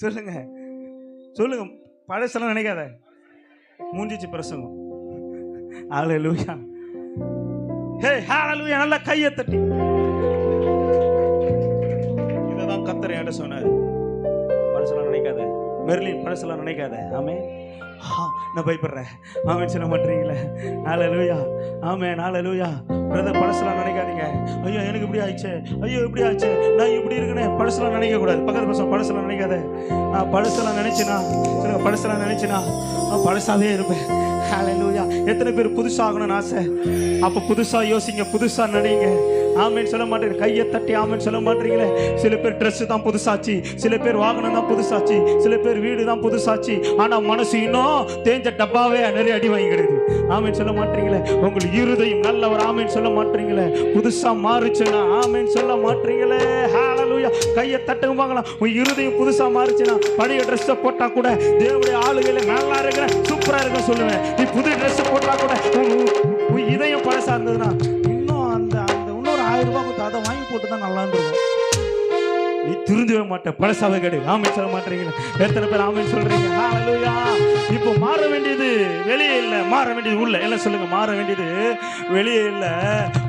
சொல்லுங்க. சொல்லுங்க. பழசெல்லாம் நினைக்காத. மூஞ்சிச்சு பிரசங்கம். ஹalleluya. ஹே ஹாலூயா நல்லா கையை தட்டி. இதுதான் கத்தர் என்கிட்ட சொன்னார். பழசெல்லாம் நினைக்காத. மெர்லின் பழசெல்லாம் நினைக்காத. ஆமே நான் பயப்படுறேன் ஆமென் சொல்ல மாட்டீங்களே. நாலு லூயா ஆமே நாலு லூயா பிரதர் பழசெல்லாம் நினைக்காதீங்க. ஐயோ எனக்கு இப்படி ஆயிடுச்சு. ஐயோ இப்படி ஆச்சு நான் இப்படி இருக்கனே. பழசெல்லாம் நினைக்கக்கூடாது. பக்கத்து பசங்க பழசெல்லாம் நினைக்காத. நான் பழசெல்லாம் நினைச்சினா? சொல்லுங்க பழசெல்லாம் நினைச்சினா? நான் பழசாவே இருப்பேன். ஹalleluya எத்தனை பேர் புதுசாகணும்னு ஆசை? அப்போ புதுசா யோசிங்க புதுசா நடிங்க. ஆமென் சொல்ல மாட்டேங்க கையை தட்டி ஆமென் சொல்ல மாட்டீங்களே. சில பேர் Dress தான் புதுசாச்சு. சில பேர் வாகனம் தான் புதுசாச்சு. சில பேர் வீடு தான் புதுசாச்சு. ஆனா மனசு இன்னும் தேஞ்ச டப்பாவே நிறைய அடி வாங்கிடுது ஆமென் சொல்ல மாட்டீங்களே. உங்கள் இருதயம் நல்ல ஒரு ஆமென் சொல்ல மாட்டீங்களே. புதுசா மாறுச்சுன்னா ஆமென் சொல்ல மாட்டீங்களே. ஹா கையை தட்டுங்க பார்க்கலாம் உன் இருதயம் புதுசாக மாறிச்சுன்னா பழைய ட்ரெஸ்ஸை போட்டால் கூட தேவனுடைய ஆளுகையில் நல்லா இருக்கிற சூப்பராக இருக்க சொல்லுவேன். நீ புது ட்ரெஸ் போட்டால் கூட உன் இதயம் பழசாக இருந்ததுன்னா இன்னும் அந்த அந்த இன்னொரு ஆயிரம் ரூபாய் கொடுத்து அதை வாங்கி போட்டு தான் நல்லா இருந்திருக்கும். நீ திருந்தவே மாட்டேன். பழசாவே கேடு. ஆமை சொல்ல மாட்டீங்களா எத்தனை பேர் ஆமை சொல்றீங்க? இப்போ மாற வேண்டியது வெளியே இல்லை. மாற வேண்டியது உள்ள. என்ன சொல்லுங்க? மாற வேண்டியது வெளியே இல்லை.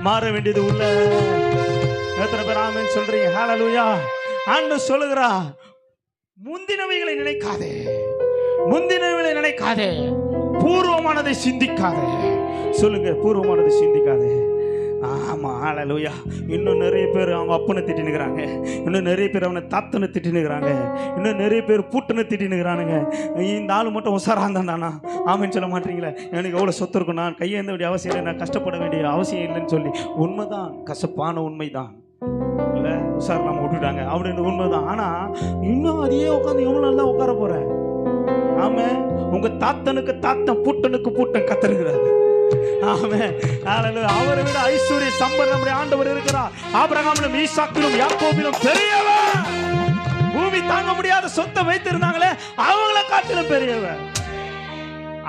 மாற வேண்டியது உள்ள. எத்தனை பேர் ஆமென் சொல்றீங்க. ஹாலலூயா ஆண்டு சொல்லுகிறா முந்தினவைகளை நினைக்காதே. முந்தினவைகளை நினைக்காதே. பூர்வமானதை சிந்திக்காதே. சொல்லுங்க பூர்வமானதை சிந்திக்காதே. ஆமா ஹalleluya இன்னும் நிறைய பேர் அவங்க அப்பனை திட்டினுக்கிறாங்க. இன்னும் நிறைய பேர் அவனை தாத்தனை திட்டினுக்கிறாங்க. இன்னும் நிறைய பேர் பூட்டனை திட்டினுக்கிறானுங்க. இந்த ஆள் மட்டும் உசாரா இருந்தானா ஆமென்னு சொல்ல மாட்டீங்களே? எனக்கு எவ்வளோ சொத்து இருக்கும் நான் கையேந்த வேண்டிய அவசியம் இல்லை. நான் கஷ்டப்பட வேண்டிய அவசியம் இல்லைன்னு சொல்லி. உண்மைதான் கசப்பான உண்மைதான். இல்லை? சார் நம்ம விட்டுட்டாங்க. அப்படின்னு உண்மைதான். ஆனால் இன்னும் அதையே உட்காந்து எவ்வளோ நல்லா உட்கார போகிறேன் ஆமாம் உங்க தாத்தனுக்கு தாத்தன் பூட்டனுக்கு பூட்டன் கத்தருகிறாரு. அவரை விட ஐஸ்வர்ய சம்பர் நம்முடைய ஆண்டவர் இருக்கிறார். ஆபரகாமிலும் ஈசாக்கிலும் யாக்கோபிலும் பெரியவர். பூமி தாங்க முடியாத சொத்தை வைத்திருந்தாங்களே அவங்கள காட்டிலும் பெரியவர்.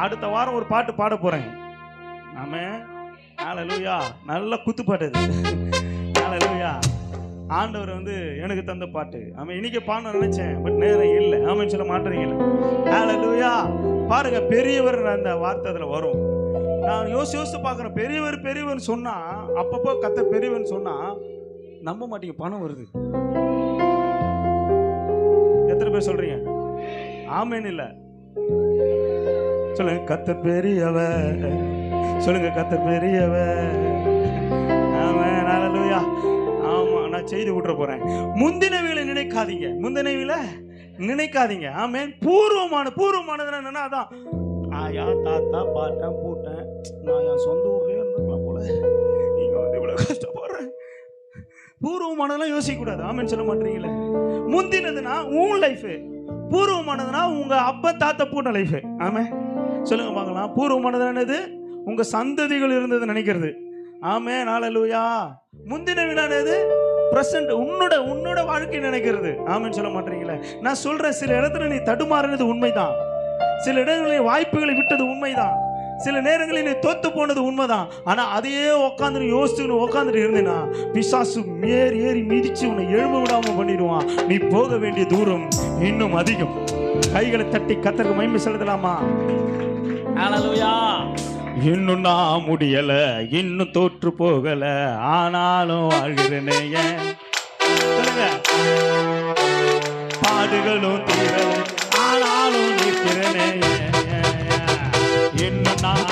அடுத்த வாரம் ஒரு பாட்டு பாட போறேன். ஆமே. நல்ல குத்து பாட்டு இது ஆண்டவர் வந்து எனக்கு தந்த பாட்டு. அவன் இன்னைக்கு பாடணும் நினைச்சேன் பட் நேரம் இல்லை. ஆமென்னு சொல்ல மாட்டேறீங்க ஹalleluya பாருங்க பெரியவர் அந்த வார்த்தை அதில் வரும். நான் யோசி யோசித்து பார்க்குறேன். பெரியவர் பெரியவன் சொன்னா அப்பப்போ கத்த பெரியவன் சொன்னா நம்ப மாட்டீங்க பணம் வருது. எத்தனை பேர் சொல்றீங்க? ஆமேன்னு இல்லை. சொல்லுங்க கத்த பெரியவ சொல்லுங்க கத்த பெரியவ ஆமென். ஹalleluya நான் செய்து விட்டுற போறேன். முந்தினவைகளை நினைக்காதீங்க. முந்தினவைகளை நினைக்காதீங்க. ஆமே பூர்வமான பூர்வமானதுன்னா என்னன்னா அதான். ஆயா தாத்தா பாட்டன் பூட்டேன் நான் என் சொந்த ஊர்லயே இருந்துக்கலாம் போல. நீங்க வந்து இவ்வளவு கஷ்டப்படுறேன். பூர்வமானதெல்லாம் யோசிக்க கூடாது ஆமென் சொல்ல மாட்டீங்களே. முந்தினதுன்னா உன் லைஃபு பூர்வமானதுன்னா உங்க அப்பா தாத்தா பூட்ட லைஃபு ஆமே சொல்லுங்க பார்க்கலாம். பூர்வமானது என்னது? உங்க சந்ததிகள் இருந்தது நினைக்கிறது. ஆமே நாளலூயா முந்தின விடானது பிரசன்ட் உன்னோட உன்னோட வாழ்க்கை நினைக்கிறது. ஆமென்னு சொல்ல மாட்டீங்களே நான் சொல்றேன் சில இடத்துல நீ தடுமாறினது உண்மைதான். சில இடங்களில் வாய்ப்புகளை விட்டது உண்மைதான். சில நேரங்களில் நீ தோத்து போனது உண்மைதான். ஆனா அதையே உட்காந்து யோசிச்சுன்னு உட்காந்துட்டு இருந்தேன்னா பிசாசு மேறி ஏறி மிதிச்சு உன்னை எழும்ப விடாம பண்ணிடுவான். நீ போக வேண்டிய தூரம் இன்னும் அதிகம். கைகளை தட்டி கத்தருக்கு மகிமை செலுத்தலாமா? ஹalleluya இன்னும் நான் முடியல இன்னும் தோற்று போகல ஆனாலும் வாழ்கிறேனே பாடுகளும் தீரல ஆனாலும் நிற்கிறேனே இன்னும் நான்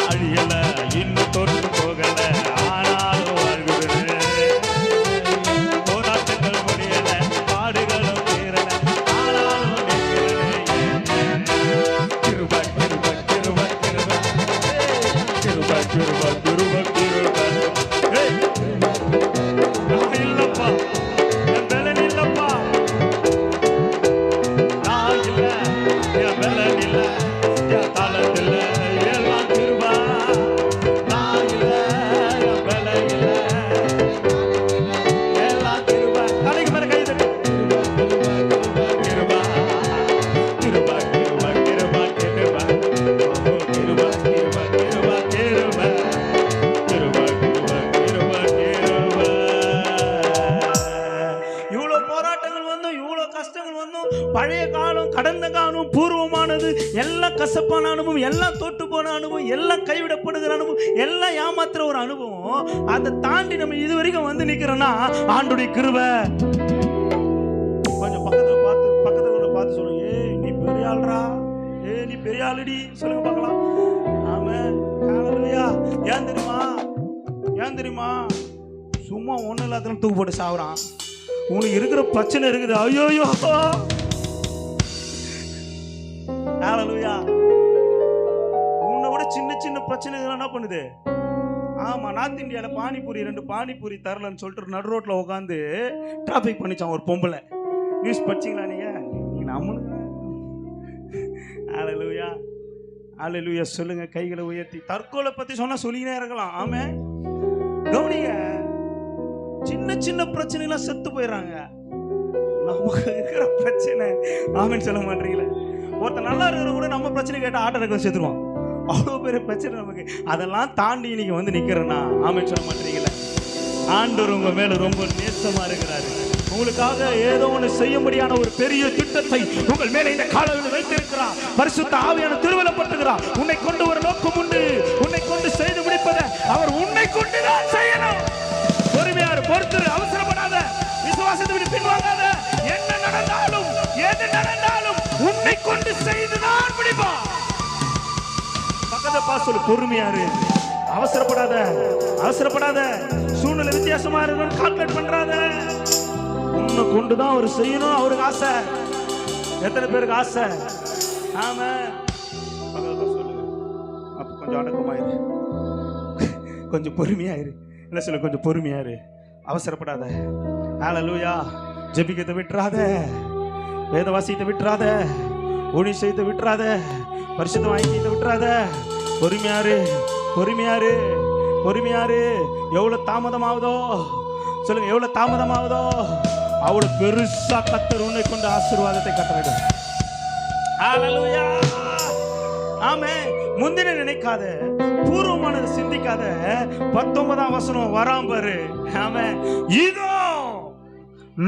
கடந்த காலம் பூர்வமானது. எல்லாம் கசப்பான அனுபவம் எல்லாம் தோட்டு போன அனுபவம் எல்லாம் கைவிடப்படுகிற அனுபவம் எல்லாம் ஏமாத்துற ஒரு அனுபவம் அதை தாண்டி நம்ம இது வரைக்கும் வந்து நிக்கிறோம்னா ஆண்டுடைய கிருவ கொஞ்சம் பக்கத்துல பார்த்து பக்கத்துல உள்ள பார்த்து சொல்லுங்க. ஏய் நீ பெரிய ஆள்ரா ஏ நீ பெரிய ஆளுடி. சொல்லுங்க பார்க்கலாம். ஆமா காலையா ஏன் தெரியுமா? ஏன் தெரியுமா? சும்மா ஒன்றும் இல்லாதவன் தூக்கு போட்டு சாவுறான். உனக்கு இருக்கிற பிரச்சனை இருக்குது. ஐயோ ஹalleluya உன்னை விட சின்ன சின்ன பிரச்சனைகள் என்ன பண்ணுது? ஆமா நார்த் இந்தியால பானிபூரி ரெண்டு பானிபூரி தரலன்னு சொல்லிட்டு நடு ரோட்ல உட்காந்து டிராஃபிக் பண்ணிச்சான் ஒரு பொம்பளை. நியூஸ் படிச்சீங்களா நீங்க? நீங்க நம்மளுக்கு ஹalleluya ஹalleluya சொல்லுங்க கைகளை உயர்த்தி. தற்கொலை பத்தி சொன்னா சொல்லினே இருக்கலாம். ஆமே. கவனிங்க. சின்ன சின்ன பிரச்சனைலாம் செத்து போயிடுறாங்க. நமக்கு இருக்கிற பிரச்சனை. ஆமென்னு சொல்ல மாட்டீங்களே. ஒருத்தன் நல்லா இருக்கிற கூட நம்ம பிரச்சனை கேட்டால் ஆட்டோ ரெக்கம் செத்துருவான் அவ்வளோ பெரிய பிரச்சனை நமக்கு. அதெல்லாம் தாண்டி இன்னைக்கு வந்து நிற்கிறேன்னா ஆமென்னு சொல்ல மாட்டீங்களே ஆண்டவர் உங்கள் மேல ரொம்ப நேசமாக இருக்கிறாரு. உங்களுக்காக ஏதோ ஒன்று செய்யும்படியான ஒரு பெரிய திட்டத்தை உங்கள் மேலே இந்த காலத்தில் வைத்திருக்கிறார். பரிசுத்த ஆவியான திருவலப்படுத்துகிறார் உன்னை கொண்டு ஒரு நோக்கம் உண்டு. உன்னை கொண்டு செய்து முடிப்பதை அவர் உன்னை கொண்டு தான் செய்யணும் பொறுமையாரு பொறுத்து அவசரப்படாத. விசுவாசத்தை விட்டு பின்வாங்காத என்ன நடந்தாலும் எது நடந்தாலும் உன்னை கொண்டு செய்துதான் முடிப்பான். பக்கத்துல பா சொல்லு பொறுமையாரு அவசரப்படாத அவசரப்படாத. சூழ்நிலை வித்தியாசமா இருக்கணும் கால்குலேட் பண்றாத. உன்னை கொண்டு தான் அவர் செய்யணும் அவருக்கு ஆசை. எத்தனை பேருக்கு ஆசை? ஆம. பக்கத்துல அப்ப கொஞ்சம் அடக்கமாயிரு கொஞ்சம் பொறுமையாயிரு என்ன சொல்லு கொஞ்சம் பொறுமையாரு அவசரப்படாத. ஹalleluya ஜெபிக்கத்தை விட்டுறாத. வேத வாசியத்தை விட்டுறாத. ஊழி செய்து விட்டுறாத வாங்கி வாங்கிட்டு விட்டுறாத. பொறுமையாரு பொறுமையாரு பொறுமையாரு. எவ்வளவு தாமதமாகுதோ சொல்லுங்க எவ்வளவு தாமதமாகுதோ. அவ்வளவு பெருசா கத்தர் உன்னை கொண்டு ஆசீர்வாதத்தை கட்டளிடும் ஆமே முந்தின நினைக்காத பூர்வமானது சிந்திக்காத பத்தொன்பதாம் வசனம் வராம பாரு. ஆமே இதோ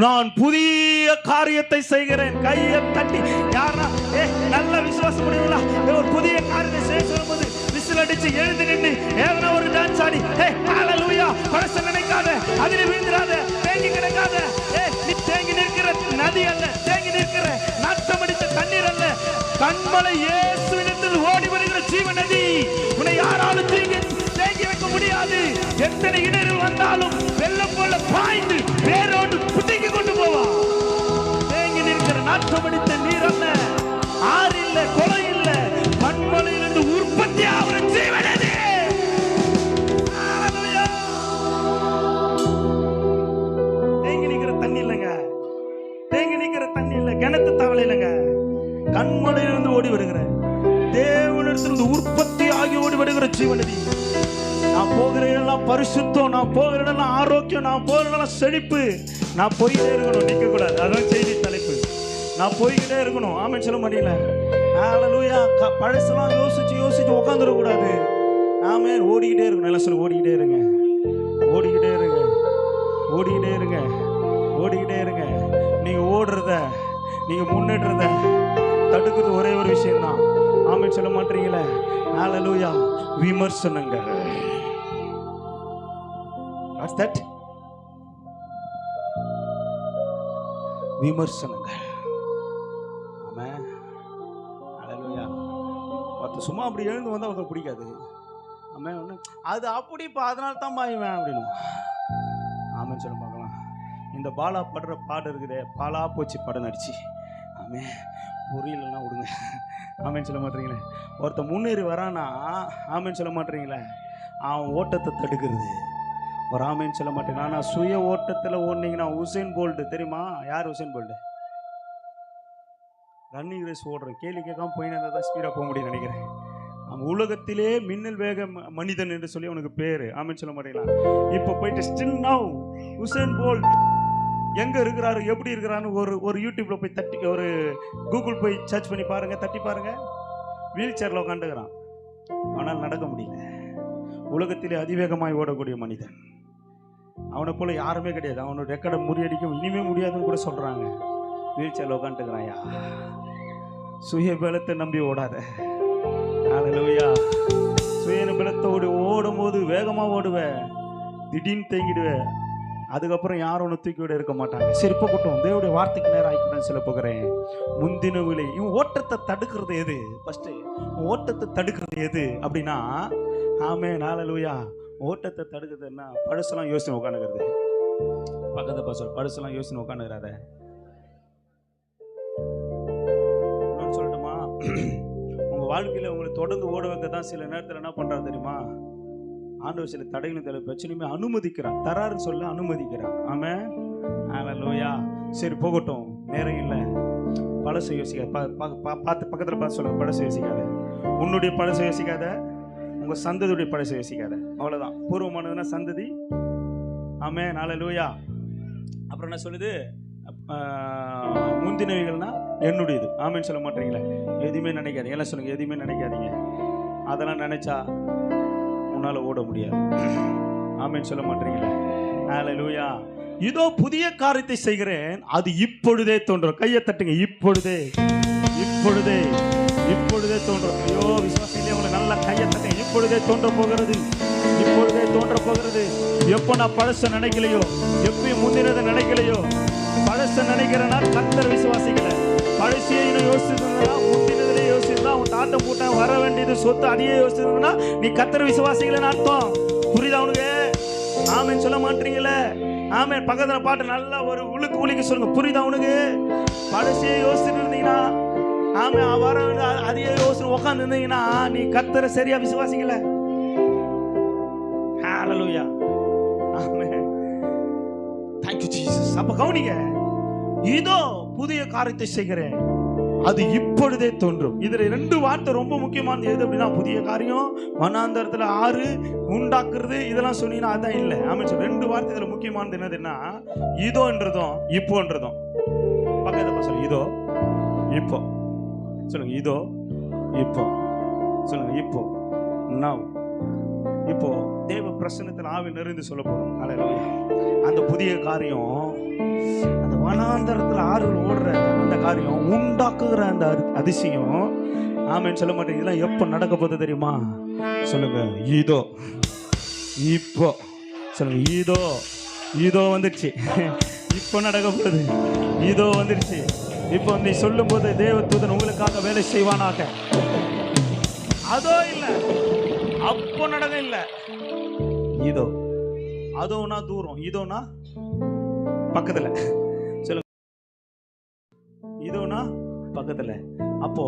நான் புதிய காரியத்தை செய்கிறேன். கையை தட்டி யாரா நல்ல விசுவாசம் முடியுங்களா ஒரு புதிய காரியத்தை செய்ய சொல்லும்போது விசில் அடிச்சு எழுந்து நின்று ஏதனா ஒரு டான்ஸ் ஆடி ஏ ஹalleluya பழச நினைக்காத அதில் விழுந்துடாத தேங்கி கிடக்காத ஏ நீ தேங்கி நிற்கிற நதி அல்ல தேங்கி நிற்கிற நாட்டம் அடித்த தண்ணீர் அல்ல. கண்மலை இயேசுவிடத்தில் ஓடி வருகிற ஜீவ நதி உன்னை யாராலும் தேங்கி தேங்கி வைக்க முடியாது. எத்தனை இடர்கள் வந்தாலும் வெள்ளம் போல பாய்ந்து பரிசுத்தம் நான் போகிற இடம்லாம் ஆரோக்கியம் நான் போகிற இடம்லாம் செழிப்பு. நான் போயிட்டே இருக்கணும் நிக்க கூடாது அதான் செய்தி தலைப்பு. நான் போய்கிட்டே இருக்கணும். ஆமென் சொல்ல முடியல ஹalleluya க- பழசெல்லாம் யோசிச்சு யோசிச்சு உட்காந்துட கூடாது ஆமே ஓடிக்கிட்டே இருக்கணும். எல்லாம் சொல்லி ஓடிக்கிட்டே இருங்க. ஓடிக்கிட்டே இருங்க. ஓடிக்கிட்டே இருங்க. ஓடிக்கிட்டே இருங்க. நீங்க ஓடுறத நீங்க முன்னேற்றத தடுக்கிறது ஒரே ஒரு விஷயம்தான். தான் சொல்ல மாட்டீங்களே? ஹalleluya விமர்சனங்கள். வாட்ஸ் தட் விமர்சனங்கள். ஆமென். ஹalleluya ஒருத்தர் சும்மா அப்படி எழுந்து வந்தால் அவருக்கு பிடிக்காது. ஆமென். ஒன்று அது அப்படிப்பா அதனால தான் பாய்வேன் அப்படின்னு. ஆமென் சொல்ல பார்க்கலாம். இந்த பாலா படுற பாடு இருக்குதே பாலா போச்சு படம் நடிச்சு. ஆமே புரியலன்னா விடுங்க. ஆமேன்னு சொல்ல மாட்டீங்களே. ஒருத்தன் முன்னேறி வரானா ஆமேன்னு சொல்ல மாட்டீங்களே. அவன் ஓட்டத்தை தடுக்கிறது. ஒரு சொல்ல மாட்டேன். ஆனால் சுய ஓட்டத்தில் ஓடினீங்கன்னா உசேன் போல்டு தெரியுமா? யார் உசேன் போல்டு ரன்னிங் ரேஸ் ஓடுறேன். கேள்வி கேட்காம போயின்னு இருந்தால் தான் ஸ்பீடாக போக முடியும்னு நினைக்கிறேன். அவன் உலகத்திலே மின்னல் வேக ம- மனிதன் என்று சொல்லி அவனுக்கு பேர். ஆமேன்னு சொல்ல மாட்டீங்களா? இப்போ போயிட்டு ஸ்டில் நவ் உசேன் போல்ட் எங்க இருக்கிறாரு? எப்படி இருக்கிறான்னு ஒரு ஒரு யூடியூப்ல போய் தட்டி ஒரு கூகுள் போய் சர்ச் பண்ணி பாருங்க. தட்டி பாருங்க. வீல் சேர்ல உட்காந்துக்கிறான் ஆனால் நடக்க முடியல. உலகத்திலே அதிவேகமாய் ஓடக்கூடிய மனிதன். அவனை போல யாருமே கிடையாது. அவனோட ரெக்கார்டை முறியடிக்க இனிமே முடியாதுன்னு கூட சொல்றாங்க. வீல் சேரில் உட்காந்துக்கிறாயா சுய பலத்தை நம்பி ஓடாத. ஹalleluya சுய பலத்தோடு ஓடும் போது வேகமா ஓடுவ. திடீர்னு தேங்கிடுவேன் அதுக்கப்புறம் யாரும் ஒன்று தூக்கி விட இருக்க மாட்டாங்க. சரி போகட்டும் தேவடைய வார்த்தைக்கு நேரம் ஆகிக்கணும்னு சொல்ல போகிறேன். முந்தின விலை இவன் ஓட்டத்தை தடுக்கிறது எது? ஃபர்ஸ்ட் ஓட்டத்தை தடுக்கிறது எது அப்படின்னா ஆமே நாளலூயா ஓட்டத்தை தடுக்குதுன்னா பழுசெல்லாம் யோசனை உட்காந்துக்கிறது. பக்கத்து பசங்க பழுசெல்லாம் யோசனை உட்காந்துக்கிறாத இன்னொன்னு சொல்லட்டுமா? உங்கள் வாழ்க்கையில் உங்களை தொடர்ந்து ஓட வைக்க தான் சில நேரத்தில் என்ன பண்ணுறது தெரியுமா? ஆண்டவர் சில தடைகளும் தலை பிரச்சனையுமே அனுமதிக்கிறான் தராருன்னு சொல்ல அனுமதிக்கிறான் ஆமே லோயா சரி போகட்டும். நேரம் இல்லை. பழசு யோசிக்காது. பா- பா- பா- பார்த்து பக்கத்தில் பார்த்து சொல்லுங்க. பழசு யோசிக்காத. உன்னுடைய பழசு யோசிக்காத. உங்க சந்ததியுடைய பழசை யோசிக்காத அவ்வளவுதான். பூர்வமானதுன்னா சந்ததி. ஆமே நாளை லூயா அப்புறம் என்ன சொல்லுது? ஆஹ், முந்தினவைகள்னா என்னுடையது. ஆமேன்னு சொல்ல மாட்டீங்களே. எதுவுமே நினைக்காதீங்க. எல்லாம் சொல்லுங்க. எதுவுமே நினைக்காதீங்க. அதெல்லாம் நினைச்சா உன்னால ஓட முடியாது. ஆமேன்னு சொல்ல மாட்டீங்களே. நாளை லூயா இதோ புதிய காரியத்தை செய்கிறேன். அது இப்பொழுதே தோன்றும். கையை தட்டுங்க. இப்பொழுதே. இப்பொழுதே. இப்பொழுதே தோன்றும். ஐயோ விசுவாசிலே உங்களை நல்ல கையை தட்டுங்க. இப்பொழுதே தோன்ற போகிறது. இப்பொழுதே தோன்ற போகிறது. எப்போ நான் பழச நினைக்கலையோ? எப்பயும் முந்தினதை நினைக்கலையோ? பழச நினைக்கிறேன்னா கத்தர் விசுவாசிக்கல. பழசையே இன்னும் யோசிச்சிருந்தா? முந்தினதிலே யோசிச்சிருந்தா உன் தாத்த மூட்டை வர வேண்டியது சொத்து அதையே யோசிச்சிருந்தா நீ கத்தர் விசுவாசிக்கலன்னு அர்த்தம். புரியுதா உனக்கு? ஆமென். சொல்ல மாட்டீங்களே? ஆமே பக்கத்துல பாட்டு நல்லா ஒரு உழுக்கு உழுக்கு சொல்லுங்க. புரியுதா உனக்கு? பழசியை யோசிச்சுட்டு இருந்தீங்கன்னா ஆமே வர வேண்டிய யோசனை உட்காந்து இருந்தீங்கன்னா நீ கத்தரை சரியா விசுவாசிக்கல. ஹalleluya ஆமே தேங்க் யூ ஜீசஸ் அப்ப கவுனிங்க இதோ புதிய காரியத்தை செய்கிறேன். அது இப்பொழுதே தோன்றும். இதுல ரெண்டு வார்த்தை ரொம்ப முக்கியமானது. எது அப்படின்னா புதிய காரியம் வனாந்தரத்துல ஆறு உண்டாக்குறது இதெல்லாம் சொன்னீங்கன்னா அதான் இல்லை. அமைச்சர் ரெண்டு வார்த்தை இதுல முக்கியமானது என்னதுன்னா இதோன்றதும் இப்போன்றதும். பக்கத்தை சொல்லு இதோ இப்போ. சொல்லுங்க இதோ இப்போ. சொல்லுங்க இப்போ. நவ் இப்போ தேவ பிரசனத்தில் ஆவி நிறைந்து சொல்ல போறோம். அல்லேலூயா அந்த புதிய காரியம் அந்த வனாந்தரத்தில் ஆறுகள் ஓடுற அந்த காரியம் உண்டாக்குகிற அந்த அதி- அதிசயம். ஆமேன்னு சொல்ல மாட்டேன். இதெல்லாம் எப்போ நடக்க போகுது தெரியுமா? சொல்லுங்க இதோ. இப்போ. சொல்லுங்க இதோ. இதோ வந்துடுச்சு இப்போ நடக்க போகுது. இதோ வந்துடுச்சு இப்போ நீ சொல்லும்போது தேவதூதன் உங்களுக்காக வேலை செய்வானாக. அதோ இல்ல. அப்போ நடக்க இல்ல. இதோ. அதோனா தூரம். இதோனா பக்கத்துல. சொல்லுங்க. இதோனா பக்கத்துல. அப்போ